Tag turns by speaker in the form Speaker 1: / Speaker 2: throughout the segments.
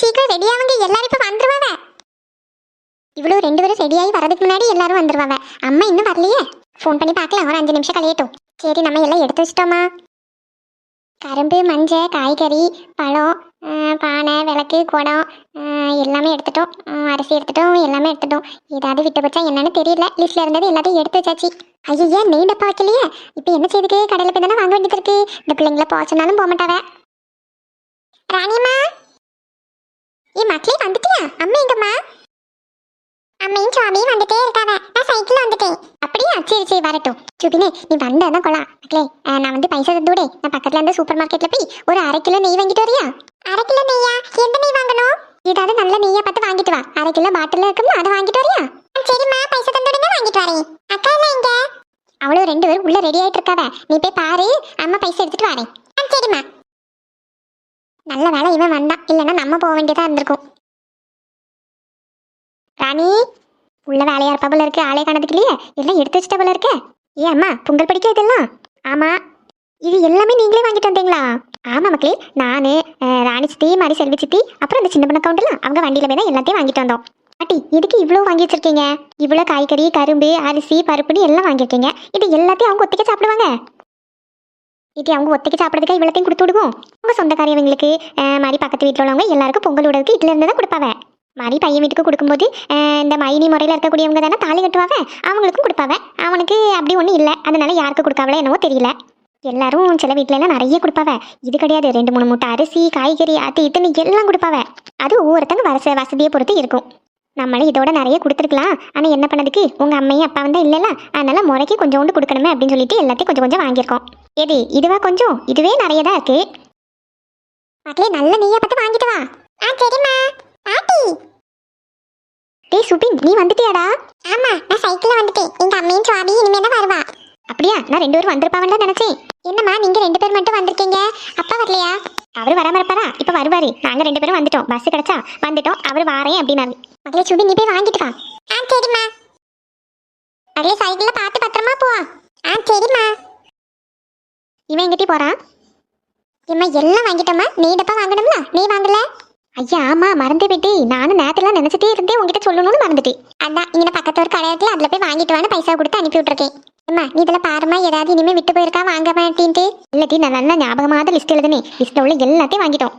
Speaker 1: சீக்கிரம் ரெடி ஆகுங்க எல்லாரும் இப்போ வந்துருவாங்க. இவ்வளவு ரெண்டு பேரும் ரெடியாகி வரதுக்கு முன்னாடி எல்லாரும் வந்துருவாங்க. அம்மா இன்னும் வரலையே? ஃபோன் பண்ணி பார்க்கலாம். ஒரு அஞ்சு நிமிஷம் கழியட்டும். சரி நம்ம எல்லாம் எடுத்து வச்சிட்டோமா? கரும்பு மஞ்சள் காய்கறி பழம் பானை விளக்கு குடம் ஆஹ் எல்லாமே எடுத்துட்டோம். அரிசி எடுத்துட்டோம். எல்லாமே எடுத்துட்டோம். ஏதாவது விட்டு போச்சா என்னன்னு தெரியல. லிஸ்ட்ல இருந்தது எல்லாத்தையும் எடுத்து வச்சாச்சு. ஐயா நெய் டப்பா வைக்கலையே? இப்போ என்ன செய்துக்கு? கடையில் போய் தானே வாங்க வேண்டியது இருக்கு. இந்த பிள்ளைங்கள போக போக மாட்டாவே. ராணிமா ஏ மக்களே வந்துட்டியா? அம்மா எங்கம்மா? அம்மையும் சுவாமியும் வந்துட்டே இருக்காவ நான் சைக்கிள் வந்துட்டேன். அப்படியா? சரி சரி வரட்டும். சுபினே நீ வந்ததான் கொள்ளலாம் மக்களே நான் வந்து பைசா தந்துவிடே நான் பக்கத்துல இருந்த சூப்பர் மார்க்கெட்ல போய் ஒரு அரை கிலோ நெய் வாங்கிட்டு வரியா? அரை கிலோ நெய்யா? எந்த நெய் வாங்கணும்? ஏதாவது நல்ல நெய்யா பார்த்து வாங்கிட்டு வா. அரை கிலோ பாட்டில் இருக்கும்ல அதை வாங்கிட்டு வரியா? சரிம்மா. பைசா தந்துவிடுங்க வாங்கிட்டு வரேன். அக்கா எல்லாம் எங்க? அவளும் ரெண்டு பேரும் உள்ள ரெடி ஆயிட்டு இருக்காவ. நீ போய் பாரு. அம்மா பைசா எடுத்துட்டு வரேன். சரிம்மா. நல்ல வேலை இவன் வந்தான். இல்லைன்னா நம்ம போக வேண்டியதா இருந்திருக்கும். ராணி உள்ள வேலையா இருப்பா போல இருக்கு. ஆளே காணதுக்கு இல்லையே எல்லாம் எடுத்து வச்சிட்ட போல இருக்க? ஏ அம்மா பொங்கல் படிக்க இதெல்லாம்? ஆமா. இது எல்லாமே நீங்களே வாங்கிட்டு வந்தீங்களா? ஆமா மக்களே நானு ராணி சித்தி மாதிரி செல்வி சித்தி அப்புறம் அந்த சின்ன பண்ண கவுண்டர்லாம் அவங்க வண்டியில போய் தான் எல்லாத்தையும் வாங்கிட்டு வந்தோம். பாட்டி இதுக்கு இவ்வளோ வாங்கி வச்சிருக்கீங்க? இவ்வளோ காய்கறி கரும்பு அரிசி பருப்புன்னு எல்லாம் வாங்கியிருக்கீங்க. இது எல்லாத்தையும் அவங்க ஒத்திக்க சாப்பிடுவாங்க. இது அவங்க ஒத்திக்க சாப்பிட்றதுக்கு இவ்வளோத்தையும் கொடுத்து விடுவோம்? உங்கள் சொந்தக்காரியவங்களுக்கு மாதிரி பக்கத்து வீட்டில் உள்ளவங்க எல்லாருக்கும் பொங்கல் விடுறதுக்கு இதுல இருந்து தான் கொடுப்பாங்க மாதிரி பையன் வீட்டுக்கு கொடுக்கும்போது இந்த மைனி முறையில் இருக்கக்கூடியவங்க தானே தாலி கட்டுவாவே? அவங்களுக்கும் கொடுப்பாவேன் அவனுக்கு அப்படி ஒன்றும் இல்லை. அதனால யாருக்கு கொடுக்காவளோ என்னவோ தெரியல. எல்லாரும் சில வீட்டிலலாம் எல்லாம் நிறைய கொடுப்பாவ. இது கிடையாது. ரெண்டு மூணு மூட்டை அரிசி காய்கறி அது இத்தனை எல்லாம் கொடுப்பாவ. அது ஒவ்வொருத்தங்க வச வசதியை பொறுத்து இருக்கும். நம்மளும் இதோட நிறைய கொடுத்துருக்கலாம். ஆனால் என்ன பண்ணதுக்கு? உங்கள் அம்மையும் அப்பா வந்தால் இல்லைல்ல? அதனால முறைக்கு கொஞ்சோண்டு கொடுக்கணுமே அப்படின்னு சொல்லிட்டு எல்லாத்தையும் கொஞ்சம் கொஞ்சம் வாங்கியிருக்கோம். எது இதுவா கொஞ்சம்? இதுவே நிறைய தான் இருக்கு. மக்களே நல்ல நெய்யா பார்த்து வாங்கிட்டு வா. ஆ சரிம்மா. பாட்டி. டேய் சுபின் நீ வந்துட்டியாடா? ஆமா நான் சைக்கிள்ல வந்துட்டேன். எங்க அம்மையும் சுவாமி இனிமே தான் வருவா. அப்படியா? நான் ரெண்டு பேரும் வந்திருப்பாவன்னு தான் நினைச்சேன். என்னம்மா நீங்க ரெண்டு பேர் மட்டும் வந்திருக்கீங்க? அப்பா வரலையா? அவர் வராம இருப்பாரா? இப்ப வருவாரு. நாங்க ரெண்டு பேரும் வந்துட்டோம். பஸ் கிடைச்சா வந்துட்டோம். அவர் வாரேன் அப்படின்னாரு. மகளே சுபி நீ போய் வாங்கிட்டு வா. ஆ சரிம்மா. மகளே சைக்கிள்ல பார்த்து பத்திரமா போவா ஆ சரிம்மா. இவன் எங்கிட்டி போறான்? இம்மா எல்லாம் வாங்கிட்டோம்மா? நீ டப்பா வாங்கணும்ல? நீ வாங்கல? ஐயா ஆமா மறந்து விட்டு நானும் நேரத்துல நினைச்சிட்டே இருந்தேன் உங்ககிட்ட சொல்லணும்னு மறந்துட்டேன். அதான் இங்க பக்கத்து ஒரு கடை இருக்குல்ல அதுல போய் வாங்கிட்டு வான்னு பைசா கொடுத்து அனுப்பி விட்டுருக்கேன். அம்மா நீ இதுல பாருமா ஏதாவது இனிமே விட்டு போயிருக்கா வாங்க மாட்டேன்ட்டு. இல்லாட்டி நான் நல்லா ஞாபகமாக லிஸ்ட் எழுதுனே லிஸ்ட்ல உள்ள எல்லாத்தையும் வாங்கிட்டோம்.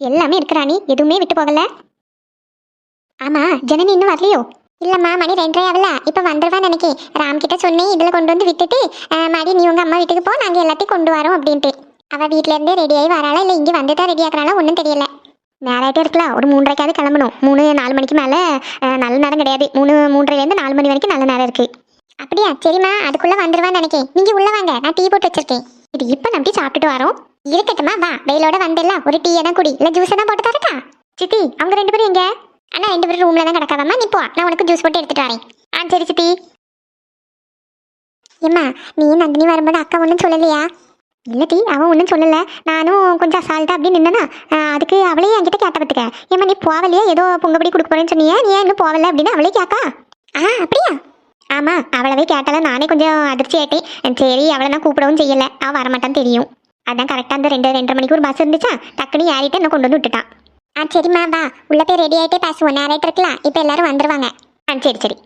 Speaker 1: எல்லாமே இருக்கிறானி எதுவுமே விட்டு போகல. ஆமா ஜனனி இன்னும் வரலையோ? இல்லம்மா மணி ரெண்டரை ஆகல இப்ப வந்துடுவான்னு நினைக்கி. ராம் கிட்ட சொன்னேன் இதுல கொண்டு வந்து விட்டுட்டு அஹ், நீ உங்க அம்மா வீட்டுக்கு போ நாங்க எல்லாத்தையும் கொண்டு வரோம் அப்படின்ட்டு. அவள் வீட்ல இருந்தே ரெடி ஆகி வராளா இல்லை இங்க வந்து தான் ரெடி ஆகிறாளா ஒன்றும் தெரியல. நேராகிட்டே இருக்கலாம். ஒரு மூன்றரைக்காவது கிளம்பணும். மூணு நாலு மணிக்கு மேலே நல்ல நேரம் கிடையாது. மூணு மூன்றரைலேருந்து நாலு மணி வரைக்கும் நல்ல நேரம் இருக்கு. அப்படியா? சரிம்மா அதுக்குள்ள வந்துடுவான்னு நினைக்கேன் நீங்க உள்ள வாங்க நான் டீ போட்டு வச்சிருக்கேன். இது இப்போ நம்பி சாப்பிட்டுட்டு வரோம். இருக்கட்டுமா வா. வெயிலோட வந்துடலாம் ஒரு டீ தான் குடி. இல்லை ஜூஸ் தான் போட்டு தரட்டா? சித்தி அவங்க ரெண்டு பேரும் எங்கே? அண்ணா ரெண்டு பேரும் ரூம்ல தான் கிடக்காதம்மா. நீ போ. நான் உனக்கு ஜூஸ் போட்டு எடுத்துட்டு வரேன். ஆ சரி சித்தி. ஏம்மா நீ நந்தினி வரும்போது அக்கா ஒன்றும் சொல்லலையா? இல்லை டீ அவன் ஒன்றும் சொல்லலை. நானும் கொஞ்சம் அசால்ட்டாக அப்படி நின்னனா அதுக்கு அவளே என்கிட்ட கேட்ட பார்த்துக்க ஏம்மா நீ போகலையா? ஏதோ பொங்கப்படி கொடுக்க போறேன்னு சொன்னியா. நீ ஏன் இன்னும் போகல அப்படின்னு அவளே கேட்கா ஆ அப்படியா? ஆமா அவளவே கேட்டால நானே கொஞ்சம் அதிர்ச்சி ஆயிட்டேன். சரி அவளை நான் கூப்பிடவும் செய்யலை. அவள் வரமாட்டான்னு தெரியும். அதான் கரெக்டாக அந்த ரெண்டு ரெண்டரை மணிக்கு ஒரு பஸ் இருந்துச்சா? டக்குன்னு ஏறிட்டு என்ன கொண்டு வந்து விட்டுட்டான். ஆ சரிம்மா வா. உள்ள போய் ரெடி ஆகிட்டே பேசுவோம். நேராயிட்டு இருக்கலாம் இப்போ எல்லாரும் வந்துருவாங்க. ஆ சரி சரி.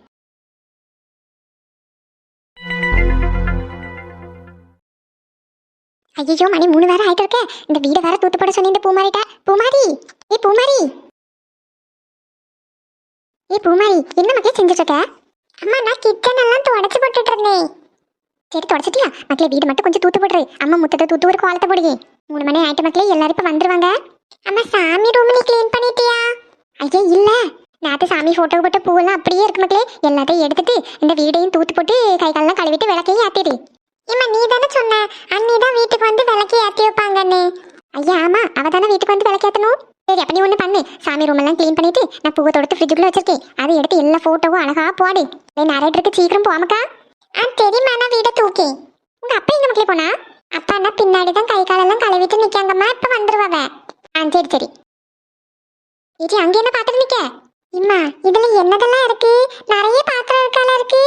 Speaker 1: ஐயோ மணி மூணு வேற ஆயிட்டு இருக்கே. இந்த வீடு வேற தூத்து போட சொன்னி இந்த பூமாரிட்ட. பூமாரி! ஏ பூமாரி! ஏ பூமாரி என்ன மக்களே செஞ்சுட்டு இருக்க? அம்மா நான் கிச்சன் எல்லாம் தொடச்சு போட்டுட்டு இருந்தேன். சரி தொடச்சிட்டியா? மக்களே வீடு மட்டும் கொஞ்சம் தூத்து போட்டுரு. அம்மா முத்தத்தை தூத்து ஒரு கோலத்தை போடுங்க. மூணு மணி ஆயிட்டு மக்களே எல்லாரும் இப்போ வந்துருவாங்க. அம்மா சாமி ரூம் நீ க்ளீன் பண்ணிட்டியா? ஐயா இல்ல. நேத்து சாமி போட்டோ போட்ட பூவெல்லாம் அப்படியே இருக்கு மக்களே. எல்லாத்தையும் எடுத்துட்டு இந்த வீடையும் தூத்து போட்டு கை காலெல்லாம் கழுவிட்டு விளக்கையும் ஏத்திடு. இம்மா நீ தானே சொன்ன. அண்ணி தான் வீட்டுக்கு வந்து விளக்கி ஏத்தி வைப்பாங்கன்னு. ஐயா ஆமா அவ தானே வீட்டுக்கு வந்து விளக்கு ஏத்தணும்? சரி அப்ப நீ ஒண்ணு பண்ணு. சாமி ரூம் எல்லாம் க்ளீன் பண்ணிட்டு நான் பூவை தொடுத்து ஃப்ரிட்ஜுக்குள்ள வச்சிருக்கேன். அதை எடுத்து எல்லா போட்டோவும் அழகா போடு. டேய் நிறைய சீக்கிரம் போமக்கா ஆ தெரியுமா நான் வீட தூக்கி. உங்க அப்பா எங்க மக்களே போனா? அப்பா என்ன பின்னாடி தான் கை காலெல்லாம் கழுவி நிக்காங்கம்மா இப்ப வந்துருவாவ ஆ சரி சரி இது அங்க என்ன பாத்துட்டு நிக்க? இம்மா இதுல என்னதெல்லாம் இருக்கு? நிறைய பாத்திரம் இருக்கால இருக்கு.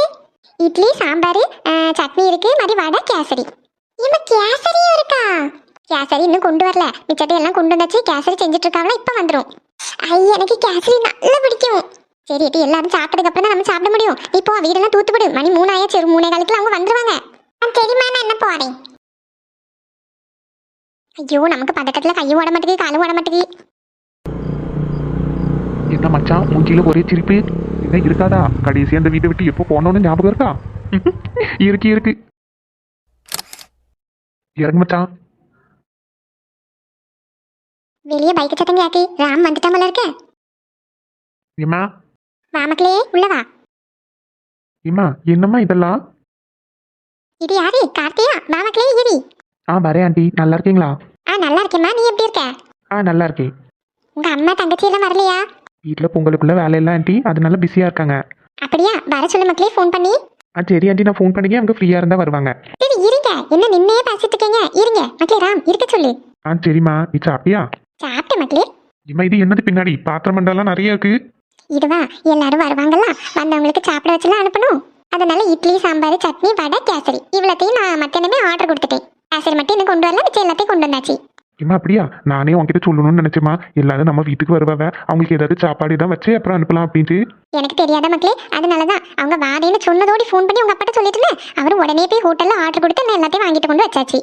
Speaker 1: இட்லி சாம்பார் சட்னி இருக்கு மதி வடை கேசரி. இம்மா கேசரியும் இருக்கா? கேசரி இன்னும் கொண்டு வரல. மிச்சத்தை எல்லாம் கொண்டு வந்தாச்சு. கேசரி செஞ்சுட்டு இருக்காங்களா இப்போ வந்துடும் ஐ எனக்கு கேசரி நல்லா பிடிக்கும். சரி எட்டி எல்லாரும் சாப்பிட்டதுக்கு அப்புறம் தான் நம்ம சாப்பிட முடியும். இப்போ வீடெல்லாம் தூத்துப்படு. மணி மூணாயிரம் சரி மூணே காலத்துல அவங்க வந்துருவாங்க. சரிம்மா நான் என்ன போறேன்? ஐயோ நமக்கு பதட்டத்துல கையும் ஓட மாட்டேங்குது காலும் ஓட மாட்டேங்குது.
Speaker 2: மச்சான் மூஞ்சில ஒரே சிரிப்பு. என்ன இருக்காதா? கடைசி அந்த வீட்டை விட்டு எப்போ போனோன்னு ஞாபகம் இருக்கா? இருக்கு இருக்கு. இறங்கு மச்சான்.
Speaker 1: வெளியே பைக் சத்தம் கேக்கு. ராம் வந்துட்டான் போல இருக்க.
Speaker 2: ஏம்மா?
Speaker 1: வாமக்களே உள்ள வா.
Speaker 2: ஏம்மா என்னம்மா இதெல்லாம்?
Speaker 1: இது யாரு கார்த்தியா வாமக்களே இரி
Speaker 2: ஆ வரேன் ஆண்டி. நல்லா இருக்கீங்களா?
Speaker 1: ஆ நல்லா இருக்கேம்மா. நீ எப்படி இருக்க?
Speaker 2: ஆ நல்லா இருக்கேன்.
Speaker 1: உங்க அம்மா தங்கச்சி எல்லாம் வரலையா?
Speaker 2: வீட்டில் பொங்கலுக்குள்ள வேலையெல்லாம் ஆண்டி அதனால பிஸியாக இருக்காங்க.
Speaker 1: அப்படியா? வர சொல்லு மக்களே ஃபோன் பண்ணி.
Speaker 2: ஆ சரி ஆண்டி நான் ஃபோன் பண்ணிக்க அவங்க ஃப்ரீயாக இருந்தால் வருவாங்க.
Speaker 1: சரி இருங்க. என்ன நின்னே பேசிட்டு இருக்கீங்க? இருங்க. மக்களே ராம் இருக்க சொல்லு.
Speaker 2: ஆ சரிம்மா. நீ சாப்பிட்டியா?
Speaker 1: சாப்பிட்டு மக்களே.
Speaker 2: இம்மா இது என்னது பின்னாடி? பாத்திரம் மண்டலம் நிறைய இருக்கு.
Speaker 1: இதுவா? எல்லாரும் வருவாங்கல்ல வந்தவங்களுக்கு சாப்பிட வச்சுலாம் அனுப்பணும். அதனால இட்லி சாம்பார் சட்னி வடை கேசரி. இவ்வளோத்தையும் நான் மத்தியானமே ஆர்டர் கொடுத்துட்டேன். கேசரி மட்டும் இன்னும் கொண்டு வரல மிச்சம் எல்லாத்தையும் கொண்டு வந்தாச்சு.
Speaker 2: இம்மா அப்படியா? நானே உன்கிட்ட சொல்லணும்னு நினைச்சேம்மா. எல்லாரும் நம்ம வீட்டுக்கு வருவாங்க. அவங்களுக்கு ஏதாவது சாப்பாடு தான் வச்சு அப்புறம் அனுப்பலாம் அப்படின்ட்டு
Speaker 1: எனக்கு தெரியாத மக்களே அதனால தான் அவங்க வாரேன்னு சொன்னதோடி ஃபோன் பண்ணி உங்க அப்பாட்ட சொல்லிட்டு அவர் உடனே போய் ஹோட்டல்ல ஆர்டர் கொடுத்து நான் எல்லாத்தையும் வாங்கிட்டு கொண்டு வச்சாச்சு.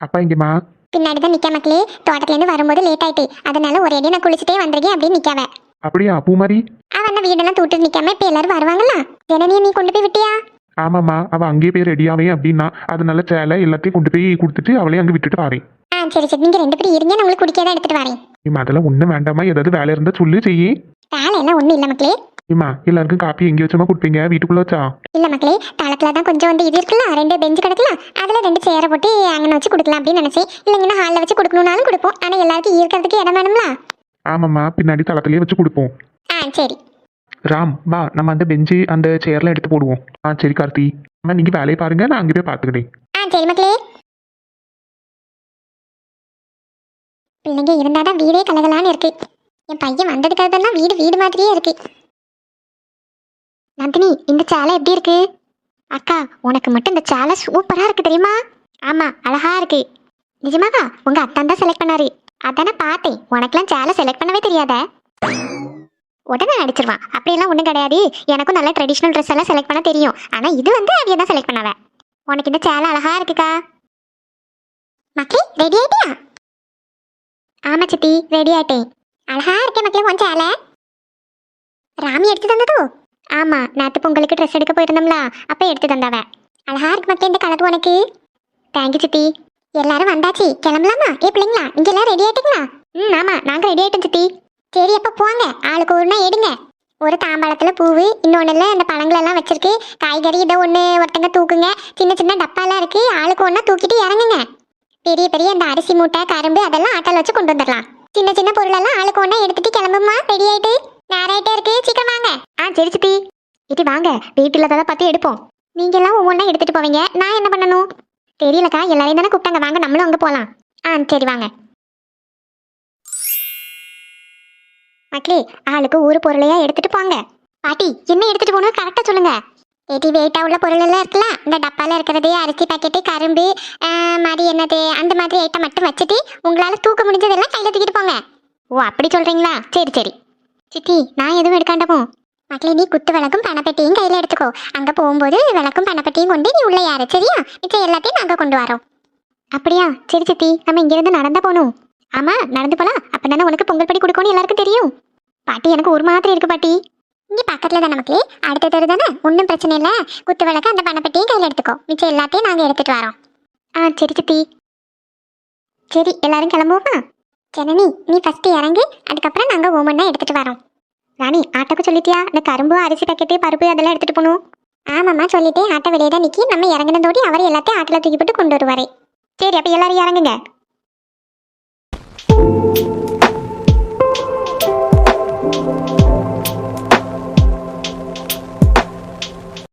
Speaker 2: அப்பா இங்கேம்மா
Speaker 1: பின்னாடி தான் நிக்க மக்களே. தோட்டத்துலேருந்து வரும்போது லேட் ஆயிட்டு. அதனால ஒரே நான் குளிச்சுட்டே வந்திருக்கேன் அப்படின்னு நிக்காவ.
Speaker 2: அப்படியா பூ மாதிரி?
Speaker 1: அவன் வீடெல்லாம் தூட்டு நிக்காம இப்ப எல்லாரும் வருவாங்கல்ல ஜனனியை நீ கொண்டு போய் விட்டியா?
Speaker 2: ஆமாம்மா அவள் அங்கேயே போய் ரெடியாவே அப்படின்னா அதனால சேலை எல்லாத்தையும் கொண்டு போய் கொடுத்துட்டு அவளே அங்கே விட்டுட்டு வரேன்.
Speaker 1: சரி சரி. நீங்க ரெண்டு பேரும் இருங்க. நான் உங்களுக்கு குடிக்கதான் எடுத்துட்டு வரேன்.
Speaker 2: இம்மா அதெல்லாம் ஒன்றும் வேண்டாமா ஏதாவது வேலை இருந்தால் சொல்லு செய்யி.
Speaker 1: வேலை எல்லாம் ஒண்ணும் இல்ல மக்களே.
Speaker 2: இம்மா எல்லாருக்கும் காப்பி எங்கே வச்சோமா கொடுப்பீங்க? வீட்டுக்குள்ள வச்சா?
Speaker 1: இல்ல மக்களே. தளத்துல தான் கொஞ்சம் வந்து இது இருக்குல்ல. ரெண்டு பெஞ்சு கிடக்கலாம் அதுல ரெண்டு சேரை போட்டு அங்கே வச்சு கொடுக்கலாம் அப்படின்னு நினைச்சேன். இல்லைங்கன்னா ஹாலில் வச்சு கொடுக்கணும்னாலும் கொடுப்போம். ஆனா எல்லாருக்கும் இருக்கிறதுக்கு இடம் வேணும்ல.
Speaker 2: ஆமாம்மா. பின்னாடி தளத்துலேயே வச்சு கொடுப்போம்.
Speaker 1: ஆ சரி.
Speaker 2: ராம் வா. நம்ம அந்த பெஞ்சு அந்த சேர்லாம் எடுத்து போடுவோம். ஆ சரி கார்த்தி. அம்மா நீங்கள் வேலையை பாருங்க. நான் அங்கே போய் பார்த்துக்கிட்டேன்
Speaker 1: ஆ சரி மக்களே. பிள்ளைங்க இருந்தாதான் வீடே கலகலான்னு இருக்கு. என் பையன் வந்ததுக்காகலாம் வீடு வீடு மாதிரியே இருக்கு. நந்தினி இந்த சேலை எப்படி இருக்கு? அக்கா உனக்கு மட்டும் இந்த சேலை சூப்பரா இருக்கு தெரியுமா? ஆமா அழகா இருக்கு. நிஜமாவா? உங்க அத்தான் தான் செலக்ட் பண்ணாரு. அதானே பார்த்தேன். உனக்கெல்லாம் சேலை செலக்ட் பண்ணவே தெரியாத. உடனே நடிச்சிருவான். அப்படியெல்லாம் ஒன்றும் கிடையாது. எனக்கும் நல்ல ட்ரெடிஷ்னல் ட்ரெஸ் எல்லாம் செலக்ட் பண்ண தெரியும். ஆனால் இது வந்து அவிய தான் செலக்ட் பண்ணாவ. உனக்கு இந்த சேலை அழகா இருக்குக்கா. மக்களே ரெடி ஆயிட்டியா? ஆமா சித்தி ரெடி ஆயிட்டேன். அழகா இருக்கேன் மக்களே கொஞ்சம் சேலை. ராமி எடுத்து தந்ததோ? ஆமா நேற்று பொங்கலுக்கு ட்ரெஸ் எடுக்க போயிருந்தோம்ல அப்ப எடுத்து தந்தாவ. அழகா இருக்கு மக்களே இந்த கலர் உனக்கு. தேங்க்யூ சித்தி. எல்லாரும் வந்தாச்சு கிளம்பலாமா? ஏ பிள்ளைங்களா நீங்க எல்லாம் ரெடி ஆயிட்டீங்களா? ம் ஆமா நாங்க ரெடி ஆயிட்டோம் சித்தி. சரி அப்ப போங்க ஆளுக்கு ஒண்ணா எடுங்க. ஒரு தாம்பாளத்துல பூவு இன்னொன்னுல அந்த பழங்களெல்லாம் வச்சிருக்கு. காய்கறி இதை ஒன்று ஒருத்தங்க தூக்குங்க. சின்ன சின்ன டப்பாலாம் இருக்கு. ஆளுக்கு ஒன்றா தூக்கிட்டு இறங்குங்க. பெரிய பெரிய இந்த அரிசி மூட்டை கரும்பு அதெல்லாம் ஆட்டோல வச்சு கொண்டு வந்துடலாம். சின்ன சின்ன பொருளெல்லாம் ஆளுக்கு ஒன்றா எடுத்துட்டு கிளம்புமா? ரெடி ஆயிட்டு? நேராயிட்டே இருக்கு. சீக்கிரம் வாங்க. ஆ சரி சித்தி. இது வாங்க. வீட்டில் தான் பார்த்து எடுப்போம். நீங்க எல்லாம் ஒவ்வொன்றா எடுத்துட்டு போவீங்க. நான் என்ன பண்ணணும்? தெரியலக்கா எல்லாரையும் தானே கூப்பிட்டாங்க. வாங்க நம்மளும் அங்கே போகலாம் ஆ சரி வாங்க. மக்களே ஆளுக்கு ஒரு பொருளையா எடுத்துட்டு போங்க. பாட்டி என்ன எடுத்துட்டு போகணும்? கரெக்டாக சொல்லுங்க. ஏடி வெயிட்டாக உள்ள பொருள் எல்லாம் இருக்குல்ல? இந்த டப்பால இருக்கிறது அரிசி பாக்கெட்டு கரும்பு மாதிரி என்னது அந்த மாதிரி ஐட்டம் மட்டும் வச்சுட்டு உங்களால் தூக்க முடிஞ்சதெல்லாம் கையில் தூக்கிட்டு போங்க. ஓ அப்படி சொல்கிறீங்களா சரி சரி. சித்தி நான் எதுவும் எடுக்காண்டமோ? மக்களே நீ குத்து விளக்கும் பணப்பெட்டியும் கையில் எடுத்துக்கோ. அங்கே போகும்போது விளக்கும் பணப்பெட்டியும் கொண்டு நீ உள்ள யாரு சரியா? மிச்சம் எல்லாத்தையும் நாங்கள் கொண்டு வரோம். அப்படியா? சரி சித்தி நம்ம இங்கேருந்து நடந்தா போகணும். ஆமாம் நடந்து போகலாம் அப்போ தானே உனக்கு பொங்கல் படி கொடுக்கணும்னு எல்லாருக்கும் தெரியும். பாட்டி எனக்கு ஒரு மாதிரி இருக்கு பாட்டி. இங்கே பக்கத்தில் தான் நமக்கு. அடுத்த தெரு தானே? ஒன்றும் பிரச்சனை இல்லை. குத்து விளக்கு அந்த பணப்பட்டியும் கையில் எடுத்துக்கோ. மிச்சம் எல்லாத்தையும் நாங்கள் எடுத்துகிட்டு வரோம். ஆ சரி சித்தி. சரி எல்லாரும் கிளம்புவோமா? ஜனனி நீ ஃபஸ்ட்டு இறங்கு. அதுக்கப்புறம் நாங்கள் ஒவ்வொன்றா எடுத்துகிட்டு வரோம். ராணி ஆட்டோக்கு சொல்லிட்டியா? இந்த கரும்பு அரிசி பாக்கெட்டு பருப்பு அதெல்லாம் எடுத்துட்டு போகணும். ஆமாம்மா சொல்லிட்டு ஆட்டோ வெளியே தான் நிற்கி நம்ம இறங்கினதோடி அவர் எல்லாத்தையும் ஆட்டில் தூக்கி போட்டு கொண்டு வருவாரே. சரி அப்போ எல்லாரும் இறங்குங்க.